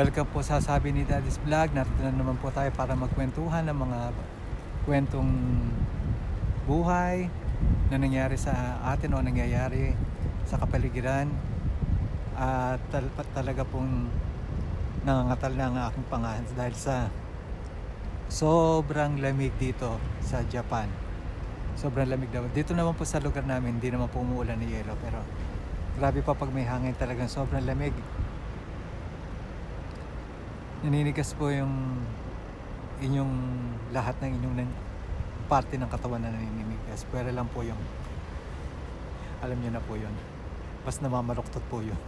Welcome po sa Sabi ni Daddy's Vlog. Narito na naman po tayo para magkwentuhan ng mga kwentong buhay na nangyari sa atin o nangyayari sa kapaligiran. At tal- talaga pong nangangatal na ang aking pangahan dahil sa sobrang lamig dito sa Japan. Sobrang lamig daw. Dito naman po sa lugar namin, hindi naman po umuulan ni yelo pero grabe pa pag may hangin talagang sobrang lamig. Naninigas po yung inyong lahat ng inyong nan- parte ng katawan na naninigas. Pero lang po yung alam niyo na po yun. Mas namamaluktot po yun.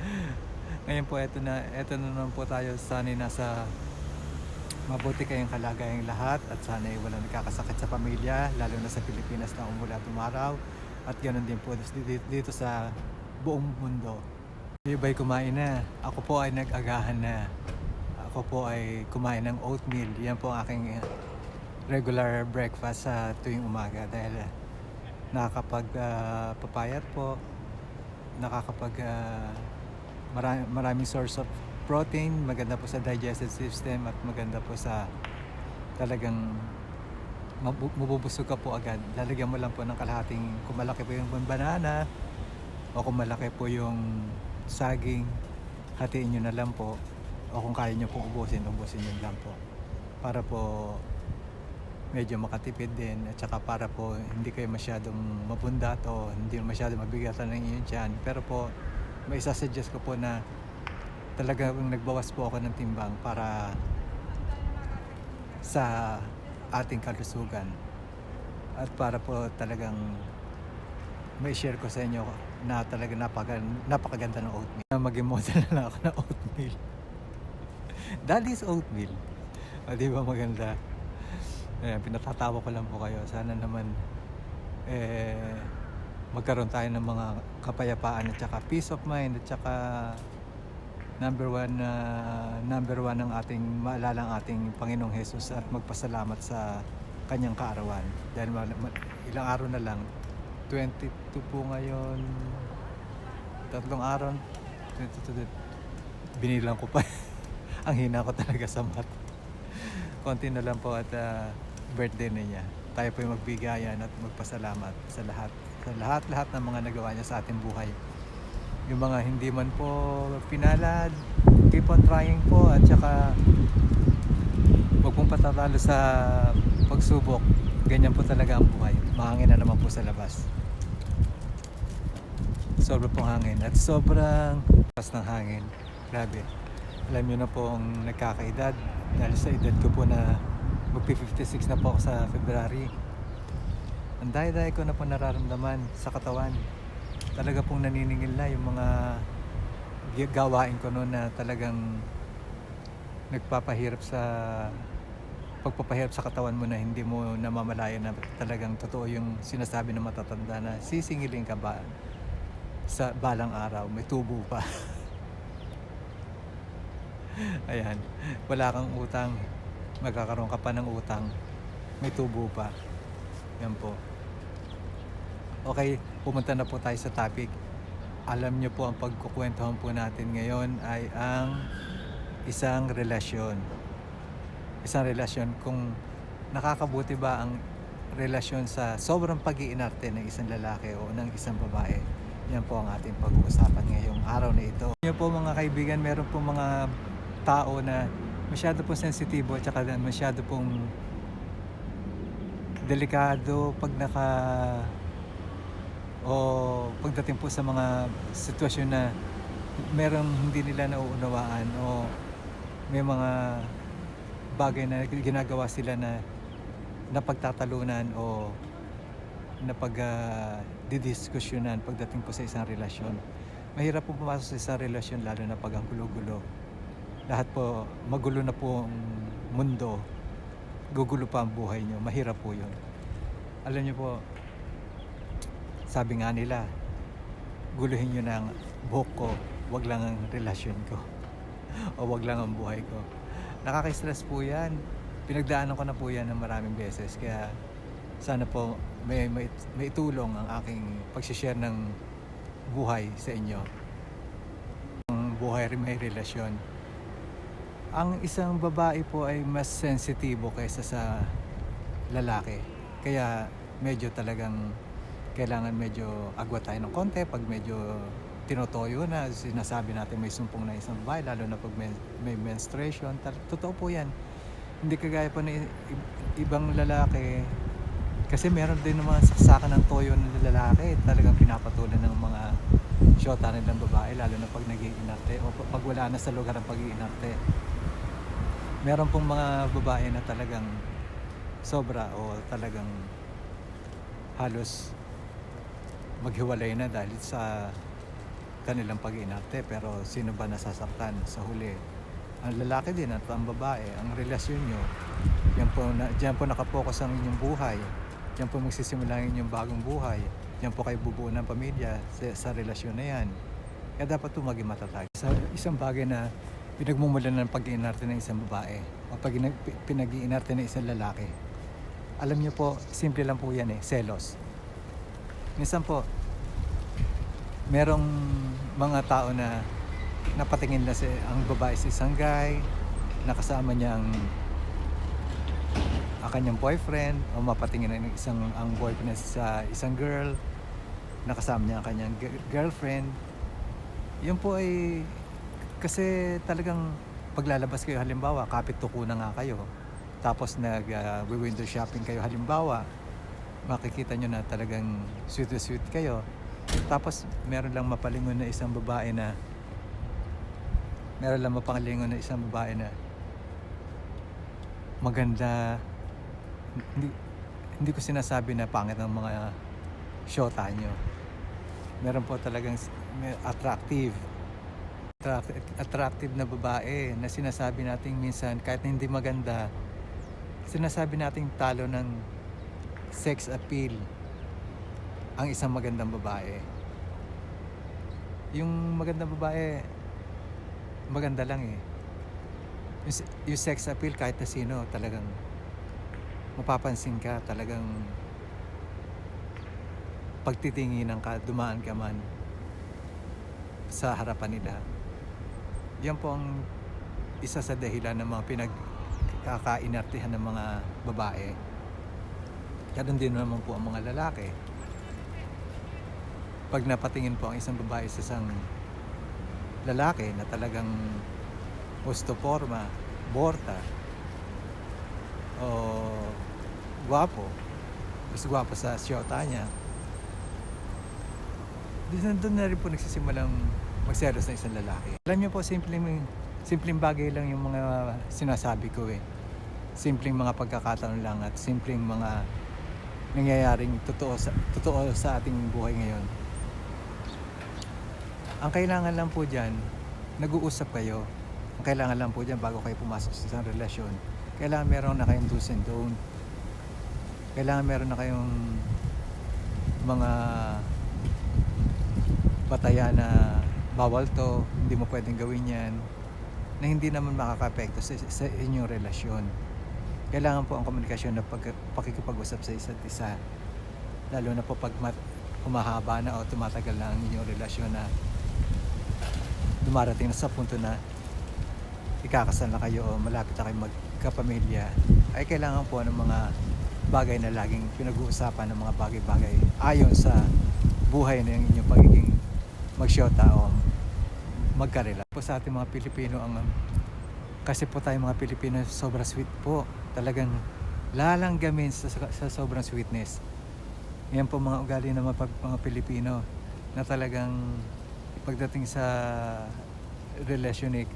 Ngayon po, eto na, eto na naman po tayo. Sana'y nasa mabuti kayong kalagayang lahat at sana'y walang nakakasakit sa pamilya, lalo na sa Pilipinas na umula tumaraw. At ganoon din po dito, dito sa buong mundo. Iba'y kumain na. Ako po ay nag-agahan na. Ako po ay kumain ng oatmeal. Yan po ang aking uh, regular breakfast sa tuwing umaga dahil uh, nakakapag uh, papayat po, nakakapag uh, mara- maraming source of protein, maganda po sa digestive system at maganda po sa talagang mabu- mabubusog ka po agad. Lalagyan mo lang po ng kalahating, kung po yung banana o kung po yung saging, hatiin nyo na lang po. O kung kaya nyo po ubusin, ubusin nyo lang po. Para po medyo makatipid din at saka para po hindi kayo masyadong mabundat o hindi masyadong mabigatan ng inyong tiyan. Pero po, may isasuggest ko po na talagang nagbawas po ako ng timbang para sa ating kalusugan at para po talagang may share ko sa inyo na talaga napaka, napakaganda ng oatmeal. Maging model na lang ako ng oatmeal. Daddy's oatmeal. O, di ba maganda? Ayan, pinatatawa ko lang po kayo. Sana naman eh, magkaroon tayo ng mga kapayapaan at saka peace of mind at saka number one na number one ng ating maalala ang ating Panginoong Jesus at magpasalamat sa kanyang kaarawan. Dahil ilang araw na lang, 22 po ngayon, tatlong araw, 22, binilang ko pa. ang hina ko talaga sa math. Konti na lang po at ah, birthday na niya. Tayo po yung magbigayan at magpasalamat sa lahat. Sa lahat-lahat ng mga nagawa niya sa ating buhay. Yung mga hindi man po pinalad, keep on trying po at saka huwag pong patatalo sa pagsubok. Ganyan po talaga ang buhay. Mahangin na naman po sa labas. Sobrang pong hangin at sobrang pas ng hangin. Grabe. Alam niyo na po ang nagkakaedad dahil sa edad ko po na magpi-56 na po ako sa February. Ang dahil-dahil ko na po nararamdaman sa katawan. Talaga pong naniningil na yung mga gawain ko noon na talagang nagpapahirap sa pagpapahirap sa katawan mo na hindi mo namamalayan na talagang totoo yung sinasabi ng matatanda na sisingilin ka ba sa balang araw, may tubo pa. Ayan, wala kang utang, magkakaroon ka pa ng utang, may tubo pa. Yan po. Okay, pumunta na po tayo sa topic. Alam niyo po ang pagkukwentuhan po natin ngayon ay ang isang relasyon. Isang relasyon kung nakakabuti ba ang relasyon sa sobrang pag-iinarte ng isang lalaki o ng isang babae. Yan po ang ating pag-uusapan ngayong araw na ito. Yan po mga kaibigan, meron po mga tao na masyado po sensitibo at saka masyado pong delikado pag naka o pagdating po sa mga sitwasyon na merong hindi nila nauunawaan o may mga bagay na ginagawa sila na napagtatalunan o napag uh, didiskusyonan pagdating po sa isang relasyon. Mahirap po pumasok sa isang relasyon lalo na pag ang gulo-gulo. Lahat po, magulo na po ang mundo. Gugulo pa ang buhay nyo. Mahirap po yun. Alam nyo po, sabi nga nila, guluhin nyo ang buhok ko, wag lang ang relasyon ko. o wag lang ang buhay ko. Nakaka-stress po yan. Pinagdaanan ko na po yan ng maraming beses. Kaya sana po may, may, may itulong ang aking pag-share ng buhay sa inyo. Ang buhay rin may relasyon. Ang isang babae po ay mas sensitibo kaysa sa lalaki. Kaya medyo talagang kailangan medyo agwa tayo ng konti pag medyo tinotoyo na sinasabi natin may sumpong na isang babae lalo na pag may, may menstruation totoo po yan hindi kagaya ng i- ibang lalaki kasi meron din ng mga saksakan ng toyo ng lalaki. Talagang pinapatulan ng mga shota nilang babae lalo na pag nag-iinarte o pa- pag wala na sa lugar ng pag-iinarte. Meron pong mga babae na talagang sobra o talagang halos maghiwalay na dahil sa kanilang pag-inarte pero sino ba nasasaktan? Sa huli ang lalaki din at ang babae ang relasyon nyo yan po, na, dyan po nakapokus ang inyong buhay dyan po magsisimula ang inyong bagong buhay. Dyan po kayo bubuo ng pamilya sa, sa relasyon na yan. Kaya dapat po maging matatag. Sa isang bagay na pinagmumulan ng pag-iinarte ng isang babae o pag pinag-iinarte ng isang lalaki. Alam niyo po simple lang po yan eh selos. Minsan po merong mga tao na napatingin na si ang babae sa isang guy nakasama niya ang ang kanyang boyfriend o mapatingin ng isang ang boyfriend sa isang girl nakasama niya ang kanyang gi- girlfriend. Yun po ay kasi talagang paglalabas kayo halimbawa kapit tuko na nga kayo tapos nag uh, window shopping kayo halimbawa makikita nyo na talagang sweet sweet kayo. Tapos meron lang mapalingon na isang babae na meron lang mapalingon na isang babae na maganda hindi, hindi ko sinasabi na pangit ang mga shota nyo meron po talagang attractive attractive, na babae na sinasabi natin minsan kahit hindi maganda sinasabi nating talo ng sex appeal ang isang magandang babae. Yung magandang babae, maganda lang eh. Yung, yung sex appeal kahit na sino, talagang mapapansin ka, talagang pagtitinginan ka, dumaan ka man sa harapan nila. Yan po ang isa sa dahilan ng mga pinagkakainartihan ng mga babae. Ganun din naman po ang mga lalaki. Pag napatingin po ang isang babae sa isang lalaki na talagang ostoporma, borta, o guwapo, mas guwapo sa siyota niya, doon doon na rin po nagsisimulang magselos ng isang lalaki. Alam niyo po, simpleng, simpleng bagay lang yung mga sinasabi ko eh. Simpleng mga pagkakataon lang at simpleng mga nangyayaring totoo sa, totoo sa ating buhay ngayon. Ang kailangan lang po dyan, nag-uusap kayo. Ang kailangan lang po dyan bago kayo pumasok sa isang relasyon, kailangan meron na kayong do's and don't. Kailangan meron na kayong mga bataya na bawal to, hindi mo pwedeng gawin yan, na hindi naman makakapekto sa, sa inyong relasyon. Kailangan po ang komunikasyon na pag, pakikipag-usap sa isa't isa. Lalo na po pag mat, humahaba na o tumatagal na ang inyong relasyon na dumarating na sa punto na ikakasal na kayo o malapit na kayo magkapamilya ay kailangan po ng mga bagay na laging pinag-uusapan ng mga bagay-bagay ayon sa buhay ng inyong pagiging magsyota o magkarela. Po sa ating mga Pilipino ang kasi po tayo mga Pilipino sobrang sweet po. Talagang lalanggamin sa, sa sobrang sweetness. Yan po mga ugali ng mga, mga Pilipino na talagang pagdating sa relasyon eh,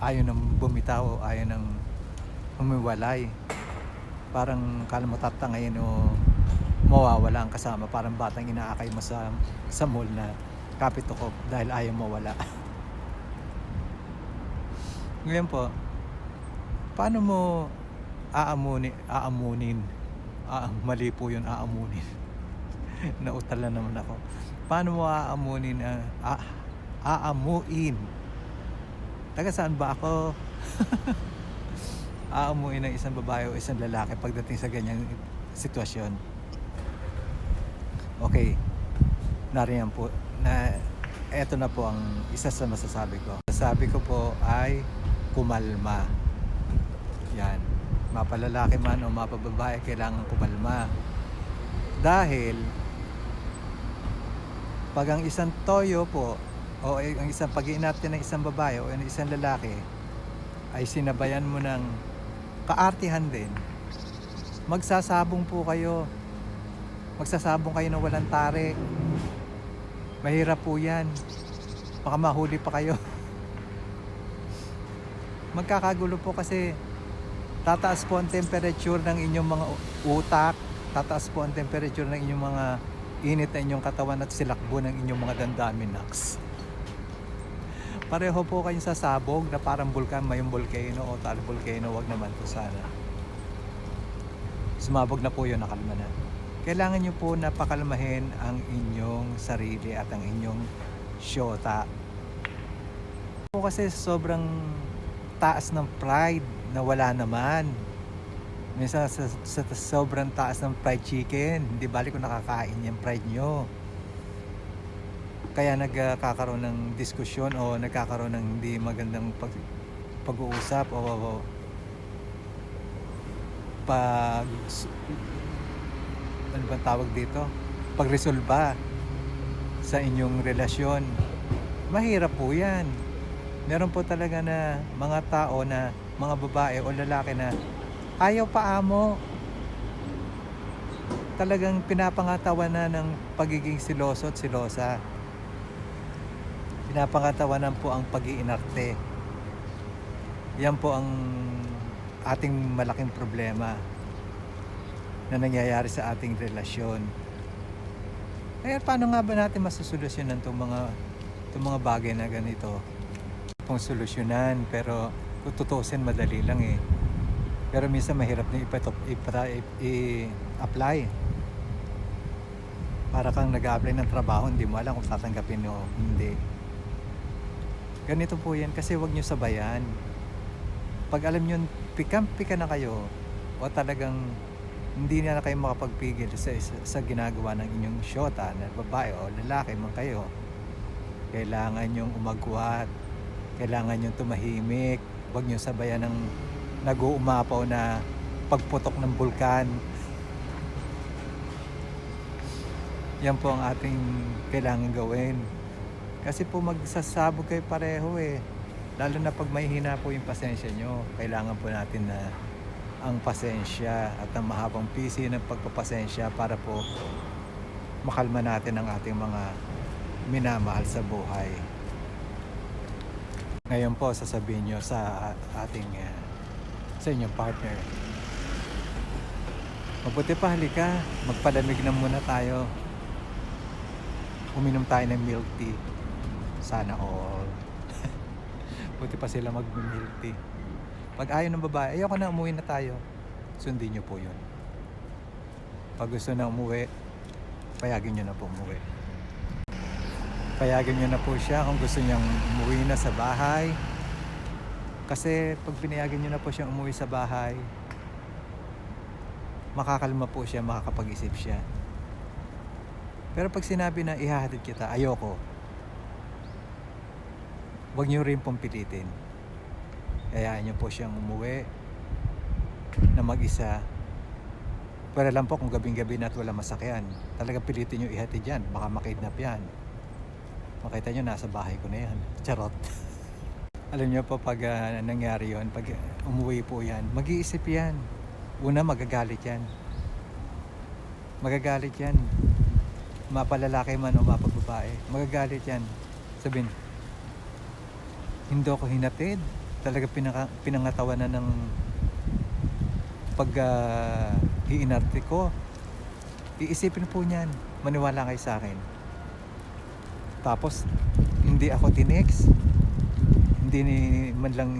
ayaw nang bumitaw ayaw nang humiwalay. Parang kala mo tatangayin o mawawala ang kasama. Parang batang inaakay mo sa, sa mall na kapit ko dahil ayaw mawala. Ngayon po, paano mo aamunin, aamunin, ah, mali po yun, aamunin. Nautala naman ako. Paano mo aamunin, ah, ah, aamuin? Taga saan ba ako? aamuin ng isang babae o isang lalaki pagdating sa ganyang sitwasyon. Okay, nariyan po, na eto na po ang isa sa masasabi ko. Masasabi ko po ay kumalma. Yan. Mapalalaki man o mapababae, kailangan kumalma. Dahil pag ang isang toyo po o ang isang pag natin ng isang babae o ng isang lalaki ay sinabayan mo ng kaartihan din, magsasabong po kayo. Magsasabong kayo ng walang tarik. Mahirap po yan. Baka mahuli pa kayo. Magkakagulo po kasi tataas po ang temperature ng inyong mga utak, tataas po ang temperature ng inyong mga init na inyong katawan at silakbo ng inyong mga damdamin naks. Pareho po kayong sasabog na parang bulkan, may volcano o tal volcano, wag naman po sana. Sumabog na po yun, nakalma na. Kailangan nyo po napakalmahin ang inyong sarili at ang inyong syota. Po kasi sobrang taas ng pride na wala naman. Minsan sa, sa, sa sobrang taas ng fried chicken, hindi balik kung nakakain yung pride nyo. Kaya nagkakaroon ng diskusyon o nagkakaroon ng hindi magandang pag, pag-uusap o, pag ano ba tawag dito? Pagresolba sa inyong relasyon. Mahirap po yan. Meron po talaga na mga tao na mga babae o lalaki na ayaw pa amo. Talagang pinapangatawan na ng pagiging siloso at silosa. Pinapangatawanan po ang pag-iinarte. Yan po ang ating malaking problema na nangyayari sa ating relasyon. Kaya paano nga ba natin masusolusyonan itong mga, itong mga bagay na ganito? Kung solusyonan, pero kung tutusin madali lang eh. Pero minsan mahirap na i-apply. Para kang nag-apply ng trabaho, hindi mo alam kung tatanggapin o hindi. Ganito po yan kasi wag nyo sabayan. Pag alam nyo, pikam-pika na kayo o talagang hindi na kayo makapagpigil sa, sa, sa ginagawa ng inyong syota na babae o lalaki man kayo. Kailangan nyong umagwat. Kailangan nyong tumahimik. Huwag nyo sabayan ng nag-uumapaw na pagputok ng bulkan. Yan po ang ating kailangan gawin. Kasi po magsasabog kayo pareho eh. Lalo na pag may hina po yung pasensya nyo, kailangan po natin na ang pasensya at ang mahabang pisi ng pagpapasensya para po makalma natin ang ating mga minamahal sa buhay. Ngayon po sasabihin nyo sa ating uh, sa inyong partner. Mabuti pa halika, magpalamig na muna tayo. Uminom tayo ng milk tea. Sana all. Buti pa sila mag-milk. Pag ayaw ng babae, ayoko na umuwi na tayo. Sundin nyo po yun. Pag gusto na umuwi, payagin nyo na po umuwi. Payagin nyo na po siya kung gusto niyang umuwi na sa bahay. Kasi pag pinayagan nyo na po siyang umuwi sa bahay, makakalma po siya, makakapag-isip siya. Pero pag sinabi na ihahatid kita, ayoko. Huwag nyo rin pong pilitin. Hayaan nyo po siyang umuwi na mag-isa. Pero alam po kung gabing-gabi na at wala masakyan. Talagang pilitin nyo ihatid yan. Baka makidnap yan. Makita nyo, nasa bahay ko na yan. Charot. alam nyo po pag uh, nangyari yon pag umuwi po yan, mag-iisip yan. Una, magagalit yan. Magagalit yan. Mapalalaki man o mapagbabae. Magagalit yan. Sabihin, hindi ako hinatid. Talaga pinaka, pinangatawanan ng pag uh, iinarte ko. Iisipin po niyan. Maniwala kayo sa akin. Tapos, hindi ako tinex. Hindi ni man lang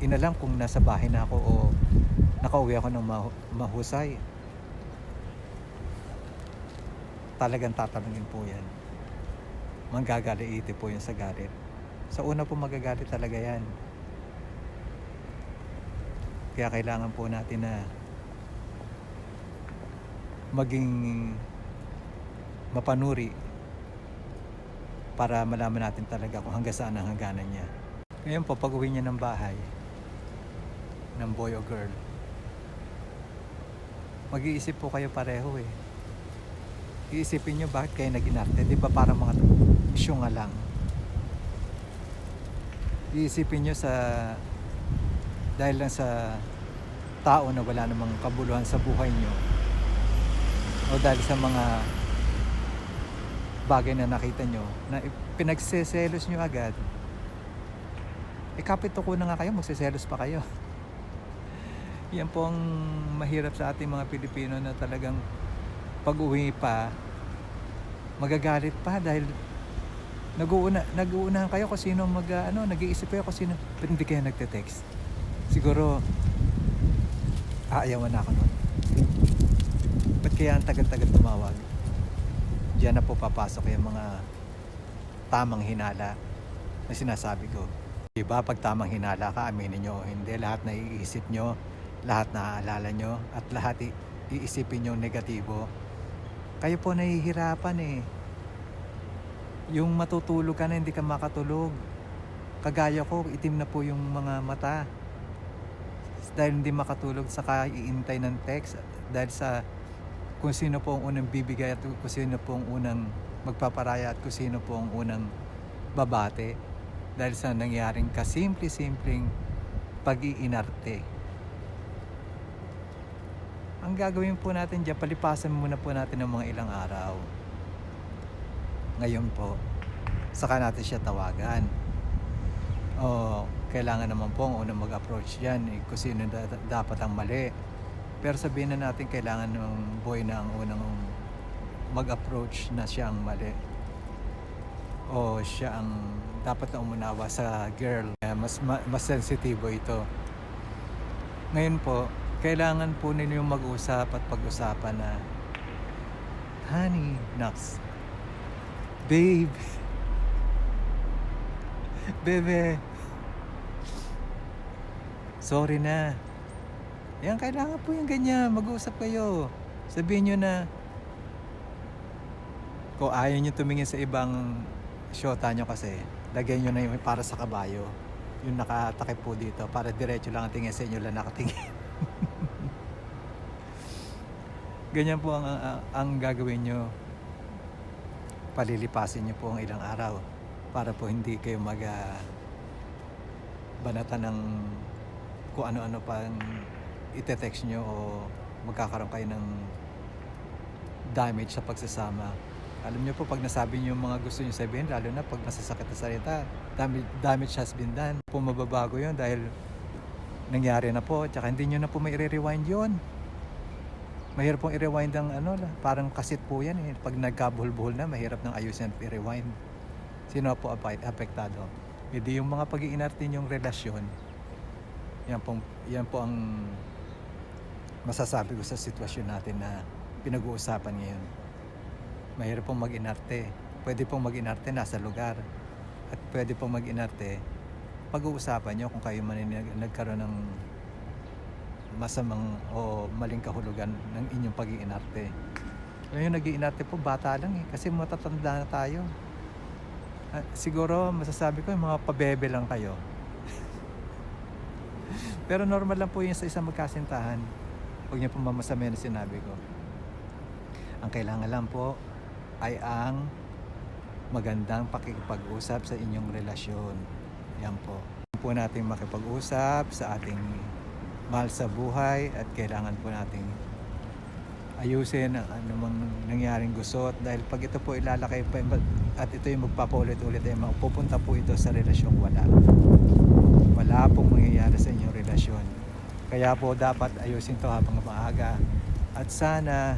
inalam kung nasa bahay na ako o nakauwi ako ng mahu- mahusay. Talagang tatanungin po yan. Manggagaliiti po yun sa galit. Sa una po magagalit talaga yan. Kaya kailangan po natin na maging mapanuri para malaman natin talaga kung hanggang saan ang hangganan niya. Ngayon po, pag uwi niya ng bahay, ng boy o girl, mag-iisip po kayo pareho eh. Iisipin nyo bakit kayo nag-inarte. Di ba parang mga syunga lang. Iisipin nyo sa dahil lang sa tao na wala namang kabuluhan sa buhay nyo o dahil sa mga bagay na nakita nyo na pinagseselos nyo agad eh kapito ko na nga kayo magseselos pa kayo. Yan po ang mahirap sa ating mga Pilipino na talagang pag uwi pa magagalit pa dahil nag-uuna nag-uunahan kayo kung sino mag ah, ano nag-iisip kayo kung sino pero hindi kayo nagte-text? Siguro aayawan na ako nun. Ba't kaya ang tagal-tagal tumawag? Diyan na po papasok yung mga tamang hinala na sinasabi ko. Diba pag tamang hinala ka aminin nyo hindi lahat na iisip nyo lahat na aalala nyo at lahat iisipin nyo negatibo kayo po nahihirapan eh yung matutulog ka na hindi ka makatulog kagaya ko itim na po yung mga mata dahil hindi makatulog saka iintay ng text dahil sa kung sino po ang unang bibigay at kung sino po ang unang magpaparaya at kung sino po ang unang babate dahil sa nangyaring kasimple-simpleng pag-iinarte. Ang gagawin po natin dyan, palipasan muna po natin ng mga ilang araw. Ngayon po, saka natin siya tawagan. O, kailangan naman po ang unang mag-approach dyan, eh, kung sino da- dapat ang mali. Pero sabihin na natin kailangan ng boy na ang unang mag-approach na siya ang mali. O siya ang dapat na umunawa sa girl. Kaya Mas, ma- mas sensitibo ito. Ngayon po, kailangan po ninyo mag-usap at pag-usapan na Honey, Nox, Babe, Bebe, sorry na. Yan, kailangan po yung ganyan. Mag-uusap kayo. Sabihin nyo na, kung ayaw nyo tumingin sa ibang shota nyo kasi, lagay nyo na yung para sa kabayo. Yung nakatakip po dito, para diretso lang ang tingin sa inyo lang nakatingin. Ganyan po ang, ang, ang gagawin nyo. Palilipasin nyo po ang ilang araw para po hindi kayo mag ah, banatan ng kung ano-ano pang ite-text nyo o magkakaroon kayo ng damage sa pagsasama. Alam nyo po, pag nasabi nyo yung mga gusto nyo sabihin, lalo na pag masasakit na salita, damage, damage has been done. Po mababago yun dahil nangyari na po, tsaka hindi nyo na po may rewind yun. Mahirap pong i-rewind ang ano, parang kasit po yan eh. Pag nagkabuhol-buhol na, mahirap nang ayusin at i-rewind. Sino po ape- apektado? Hindi yung mga pag-iinarte yung relasyon, yan po, yan po ang masasabi ko sa sitwasyon natin na pinag-uusapan ngayon. Mahirap pong mag-inarte. Pwede pong mag-inarte nasa lugar. At pwede pong mag-inarte pag-uusapan nyo kung kayo man nagkaroon ng masamang o maling kahulugan ng inyong pag-iinarte. Ngayon nag-iinarte po, bata lang eh. Kasi matatanda na tayo. Ah, siguro masasabi ko mga pabebe lang kayo. Pero normal lang po yun sa isang magkasintahan. Huwag niyo po mamasamayan na sinabi ko. Ang kailangan lang po ay ang magandang pakikipag-usap sa inyong relasyon. Yan po. Po natin makipag-usap sa ating mahal sa buhay at kailangan po nating ayusin ang anumang nangyaring gusot. Dahil pag ito po ilalakay pa at ito yung magpapaulit-ulit ay pupunta po ito sa relasyong wala. Wala pong mangyayari sa inyong relasyon. Kaya po dapat ayusin to habang maaga. At sana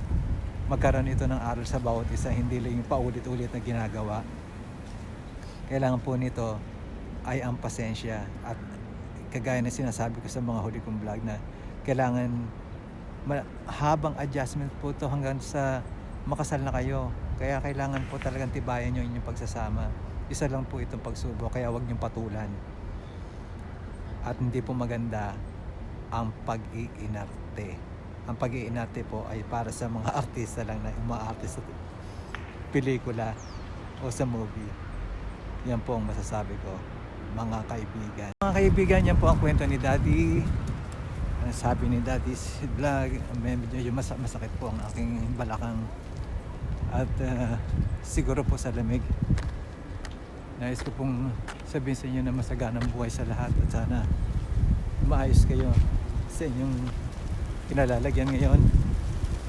magkaroon ito ng aral sa bawat isa hindi lang yung paulit-ulit na ginagawa. Kailangan po nito ay ang pasensya at kagaya na sinasabi ko sa mga huli kong vlog na kailangan habang adjustment po to hanggang sa makasal na kayo. Kaya kailangan po talagang tibayan nyo inyong pagsasama. Isa lang po itong pagsubok, kaya huwag niyong patulan. At hindi po maganda ang pag-iinarte. Ang pag-iinarte po ay para sa mga artista lang na umaarte sa pelikula o sa movie. Yan po ang masasabi ko, mga kaibigan. Mga kaibigan, yan po ang kwento ni Daddy. Ang sabi ni Daddy's vlog, medyo mas masakit po ang aking balakang. At ah, siguro po sa lamig. Nais ko pong sabihin sa inyo na masaganang buhay sa lahat at sana maayos kayo sa inyong kinalalagyan ngayon.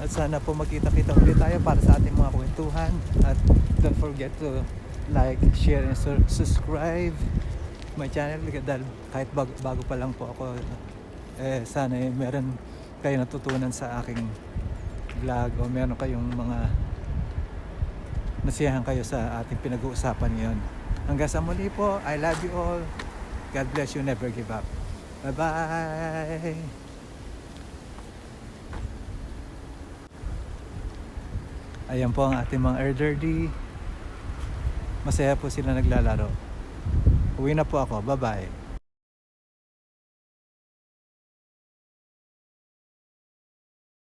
At sana po magkita-kita ulit tayo para sa ating mga kwentuhan. At don't forget to like, share, and su- subscribe my channel dahil kahit bago, bago pa lang po ako eh sana eh, meron kayo natutunan sa aking vlog o meron kayong mga nasiyahan kayo sa ating pinag-uusapan ngayon. Hanggang sa muli po, I love you all. God bless you, never give up. Bye-bye! Ayan po ang ating mga elderly. Masaya po sila naglalaro. Uwi na po ako. Bye-bye.